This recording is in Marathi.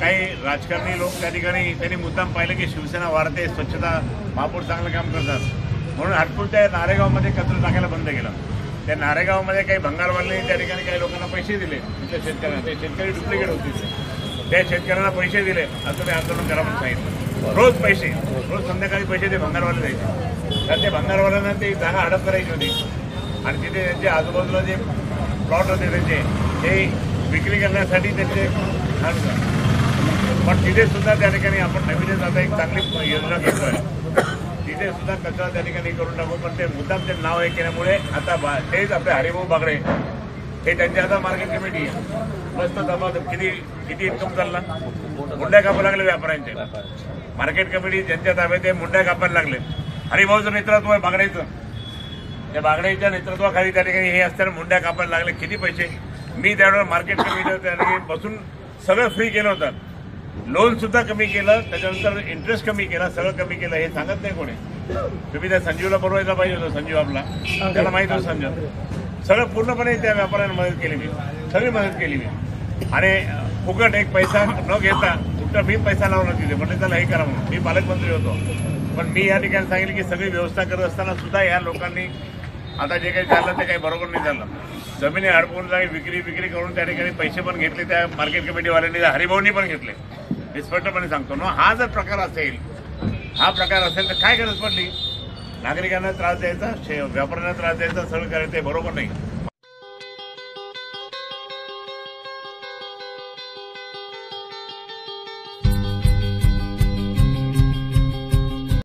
काही राजकारणी लोक त्या ठिकाणी त्यांनी मुद्दाम पाहिलं की शिवसेना वाढते स्वच्छता महापौर चांगलं काम करतात. म्हणून हटकून त्या नारेगावमध्ये कचरा टाकायला बंद केला. त्या नारेगावमध्ये काही भंगारवाल्यांनी त्या ठिकाणी काही लोकांना पैसे दिले. तिथल्या शेतकऱ्यांना ते शेतकरी डुप्लिकेट होते. त्या शेतकऱ्यांना पैसे दिले. असं तुम्ही आंदोलन करा म्हणून सांगितलं. रोज पैसे रोज संध्याकाळी पैसे ते भंगारवाले द्यायचे. तर ते भंगारवाल्यांना ती जागा हडप करायची होती. आणि तिथे त्यांचे आजूबाजूला जे प्लॉट होते त्यांचे ते विक्री करण्यासाठी त्यांचे पण तिथे सुद्धा त्या ठिकाणी आपण नवीनच आता एक चांगली योजना घेतोय. तिथे सुद्धा कचरा त्या ठिकाणी करून टाकू पण ते मुद्दाम ते नाव हे केल्यामुळे आता बा- तेच आपले हरिभाऊ बागडे हे त्यांची आता मार्केट कमिटी मस्त दबा किती किती इन्कम चालला? मुंड्या कापायला लागले व्यापाऱ्यांचे. मार्केट कमिटी ज्यांच्या ताब्यात मुंड्या कापायला लागले. हरिभाऊचं नेतृत्व आहे बागड्याचं त्या बागड्याच्या नेतृत्वाखाली त्या ठिकाणी हे असताना मुंड्या कापायला लागले. किती पैसे? मी त्यावेळेला मार्केट कमिटीवर त्या ठिकाणी बसून सगळं फ्री केलं होतं. लोन सुद्धा कमी केलं त्याच्यानंतर इंटरेस्ट कमी केला सगळं कमी केलं हे सांगत नाही कोणी. तुम्ही त्या संजीवला बोलवायला पाहिजे होतं संजीव आपला. त्याला माहीत होतं संजीव. सगळं पूर्णपणे त्या व्यापाऱ्यांना मदत केली मी. सगळी मदत केली मी. आणि फुकट एक पैसा न घेता तुमचा मी पैसा लावला तिथे म्हणजे त्याला हे करा म्हणून. मी पालकमंत्री होतो. पण मी या ठिकाणी सांगितलं की सगळी व्यवस्था करत असताना सुद्धा या लोकांनी आता जे काही झालं ते काही बरोबर नाही झालं. जमिनी हडपून जाईल विक्री विक्री करून त्या ठिकाणी पैसे पण घेतले त्या मार्केट कमिटीवाल्यांनी हरिभाऊनी पण घेतले. हे स्पष्टपणे सांगतो ना हा जर प्रकार असेल हा प्रकार असेल तर काय गरज पडली? नागरिकांना त्रास द्यायचा शे- व्यापाऱ्यांना त्रास द्यायचा सगळं करायचं बरोबर नाही.